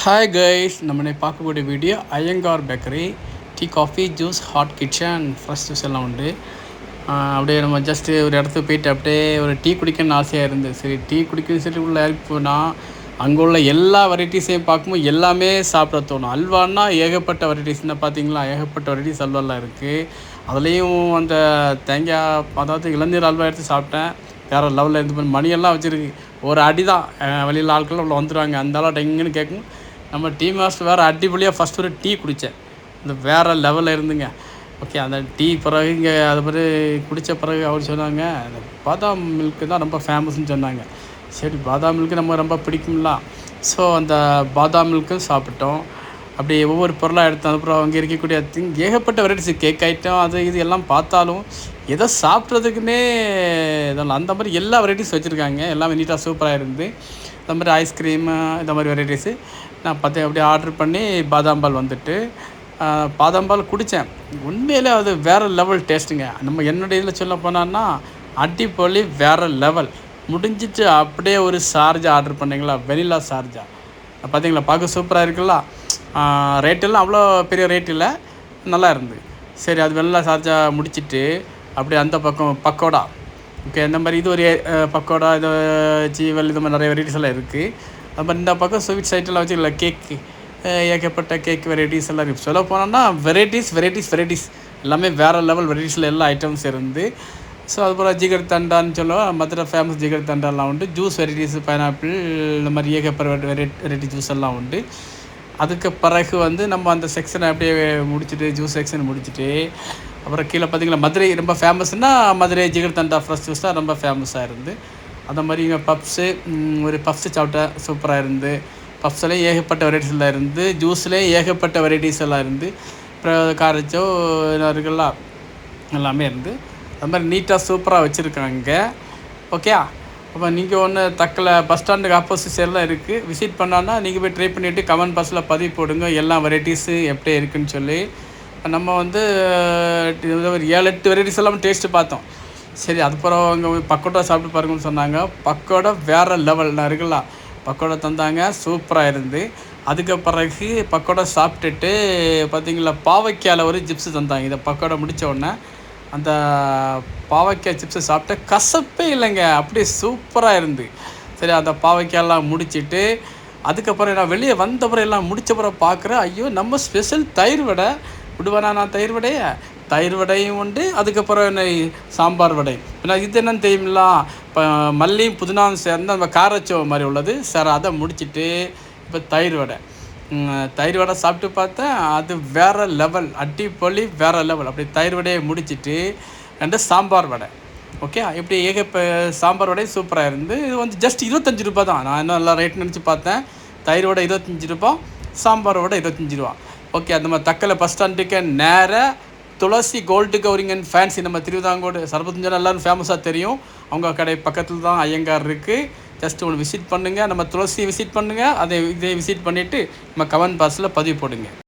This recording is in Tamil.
ஹாய் கைஸ் நம்ம பார்க்கக்கூடிய video Iyengar bakery tea coffee juice hot kitchen fresh juice எல்லாம் உண்டு. அப்படியே நம்ம ஜஸ்ட்டு ஒரு இடத்துக்கு போயிட்டு அப்படியே ஒரு டீ குடிக்கணும்னு ஆசையாக இருந்தது. சரி டீ குடிக்கணும்னு சொல்லி உள்ள இறங்கி போனால் அங்கே உள்ள எல்லா வெரைட்டிஸையும் பார்க்கும்போது எல்லாமே சாப்பிட தோணும். அல்வான்னா ஏகப்பட்ட வெரைட்டிஸ்னா பார்த்தீங்களா? ஏகப்பட்ட வெரைட்டிஸ் அல்வாலாம் இருக்குது அதுலேயும் அந்த தேங்காய் அதாவது இளநீர் அல்வா எடுத்து சாப்பிட்டேன். வேறு லெவலில் இருந்து மணியெல்லாம் வச்சுருக்கு. ஒரு அடி தான் வெளியில் ஆட்கள் உள்ள வந்துடுவாங்க அந்த ஆளாக டெங்குன்னு கேட்கும். நம்ம டீ மாஸ்டர் வேறு அடிப்பொலியாக ஃபஸ்ட் ஒரு டீ குடித்தேன் இந்த வேறு லெவலில் இருந்துங்க. ஓகே அந்த டீ பிறகு இங்கே அது பிறகு குடித்த பிறகு அவர் சொன்னாங்க அந்த பாதாம் மில்க்கு தான் ரொம்ப ஃபேமஸ்ன்னு சொன்னாங்க. சரி பாதாம் மில்க்கு நம்ம ரொம்ப பிடிக்கும்ல. ஸோ அந்த பாதாம் மில்க்கும் சாப்பிட்டோம். அப்படி ஒவ்வொரு பொருளாக எடுத்தோம் அப்புறம் அங்கே இருக்கக்கூடிய திங் ஏகப்பட்ட வெரைட்டிஸ் கேக் ஐட்டம் அது இது எல்லாம் பார்த்தாலும் எதை சாப்பிட்றதுக்குன்னே இதெல்லாம் அந்த மாதிரி எல்லா வெரைட்டிஸ் வச்சுருக்காங்க. எல்லாமே நீட்டாக சூப்பராக இருந்து. இந்த மாதிரி ஐஸ்கிரீமு இந்த மாதிரி வெரைட்டிஸு நான் பார்த்து அப்படியே ஆர்டர் பண்ணி பாதாம் பால் வந்துட்டு பாதாம் பால் குடித்தேன் உண்மையிலே அது வேறு லெவல் டேஸ்ட்டுங்க நம்ம என்னுடைய இதில் சொல்ல போனான்னா அடிப்பொலி வேறு லெவல் முடிஞ்சிட்டு அப்படியே ஒரு சார்ஜா ஆர்டர் பண்ணிங்களா? வெனிலா சார்ஜா. பார்த்தீங்களா பார்க்க சூப்பராக இருக்குல்ல? ரேட்டெல்லாம் அவ்வளோ பெரிய ரேட் இல்லை. நல்லா இருந்து சரி அது வெள்ளை சார்ஜா முடிச்சுட்டு அப்படியே அந்த பக்கம் பக்கோடா. ஓகே இந்த மாதிரி இது ஒரு பக்கோடா இது ஜீவல் இது மாதிரி நிறைய வெரைட்டிஸ் எல்லாம் இருக்குது அப்புறம் இந்த பக்கம் ஸ்வீட் சைட்டெல்லாம் வச்சுக்கல கேக்கு ஏகப்பட்ட கேக் வெரைட்டிஸ் எல்லாம் இருக்குது சொல்ல போனோம்னா வெரைட்டிஸ் வெரைட்டிஸ் வெரைட்டிஸ் எல்லாமே வேறு லெவல் வெரைட்டிஸில் எல்லா ஐட்டம்ஸ் இருந்து. ஸோ அதுபோல் ஜிகர் தண்டான்னு சொல்லுவோம். மதுரை ஃபேமஸ் ஜிகர் தண்டாலாம் உண்டு. ஜூஸ் வெரைட்டிஸ் பைனாப்பிள் இந்த மாதிரி ஏகப்பட்ட வெரைட்டி வெரைட்டி ஜூஸ் எல்லாம் உண்டு. அதுக்கு பிறகு வந்து நம்ம அந்த செக்ஷனை அப்படியே முடிச்சுட்டு ஜூஸ் செக்ஷன் முடிச்சுட்டு அப்புறம் கீழே பார்த்தீங்களா மதுரை ரொம்ப ஃபேமஸ்னா மதுரை ஜிகர்தண்டா ஃப்ரெஷ் ஜூஸ் தான் ரொம்ப ஃபேமஸாக இருந்து. அந்த மாதிரி இங்கே பப்ஸு ஒரு பப்ஸு சாப்பிட்டா சூப்பராக இருந்து. பப்ஸ்லேயும் ஏகப்பட்ட வெரைட்டிஸ் எல்லாம் இருந்து. ஜூஸ்லேயும் ஏகப்பட்ட வெரைட்டிஸ் எல்லாம் இருந்து. அப்புறம் காரச்சோ இருக்குல்ல எல்லாமே இருந்து. அது மாதிரி நீட்டாக சூப்பராக வச்சுருக்காங்க. ஓகே அப்போ நீங்கள் ஒன்று தக்கலை பஸ் ஸ்டாண்டுக்கு ஆப்போசிட் சைடில் இருக்குது விசிட் பண்ணான்னா நீங்கள் போய் ட்ரை பண்ணிவிட்டு கமெண்ட் பாக்ஸில் பதிவு போடுங்க. எல்லா வெரைட்டிஸு எப்படி இருக்குன்னு சொல்லி. நம்ம வந்து ஒரு ஏழு எட்டு வெரைட்டிஸ் எல்லாம் டேஸ்ட்டு பார்த்தோம். சரி அதுக்கப்புறம் அங்கே பக்கோடா சாப்பிட்டு பாருங்கன்னு சொன்னாங்க. பக்கோடா வேறு லெவலில் இருக்குல்ல. பக்கோடா தந்தாங்க சூப்பராக இருந்து. அதுக்கு பிறகு பக்கோடா சாப்பிட்டுட்டு பார்த்தீங்களா பாவைக்காயில் ஒரு ஜிப்ஸு தந்தாங்க. இதை பக்கோடா முடித்த உடனே அந்த பாவைக்காய் சிப்ஸை சாப்பிட்டு கசப்பே இல்லைங்க. அப்படியே சூப்பராக இருந்து. சரி அந்த பாவைக்காயெல்லாம் முடிச்சுட்டு அதுக்கப்புறம் நான் வெளியே வந்தப்புறம் எல்லாம் முடிச்ச பிறகு பார்க்குறேன் ஐயோ நம்ம ஸ்பெஷல் தயிர் வடை. விடுவேனா நான் தயிர் வடையை தயிர் வடையும் உண்டு அதுக்கப்புறம் என்ன சாம்பார் வடை. ஏன்னா இது என்னன்னு தெரியுமில்ல? இப்போ மல்லியும் புதினாவும் சேர்ந்து நம்ம காரச்சோ மாதிரி உள்ளது. சார் அதை முடிச்சிட்டு இப்போ தயிர் வடை. தயிர் வடை சாப்பிட்டு பார்த்தேன் அது வேறு லெவல் அடிப்பொலி வேறு லெவல் அப்படி தயிர் வடையை முடிச்சுட்டு ரெண்டு சாம்பார் வடை. ஓகே இப்படி ஏக இப்போ சாம்பார் வடை சூப்பராக இருந்து இது வந்து ஜஸ்ட் இருபத்தஞ்சி ரூபா தான். நான் இன்னும் நல்லா ரேட் நினச்சி பார்த்தேன். தயிர் வடை இருபத்தஞ்சி ரூபா சாம்பார் வடை இருபத்தஞ்சி ரூபா ஓகே அந்த மாதிரி தக்கலை பஸ் ஸ்டாண்டுக்கு நேராக Thulasi gold covering and fancy நம்ம திருவிதாங்கோடு சர்பத்தஞ்சனா எல்லாரும் ஃபேமஸாக தெரியும். அவங்க கடை பக்கத்தில் தான் ஐயங்கார் இருக்குது ஜஸ்ட் ஒன்று விசிட் பண்ணுங்கள் நம்ம துளசி விசிட் பண்ணுங்கள் அதை இதை விசிட் பண்ணிவிட்டு நம்ம கமெண்ட் பாக்ஸில் பதிவு போடுங்க.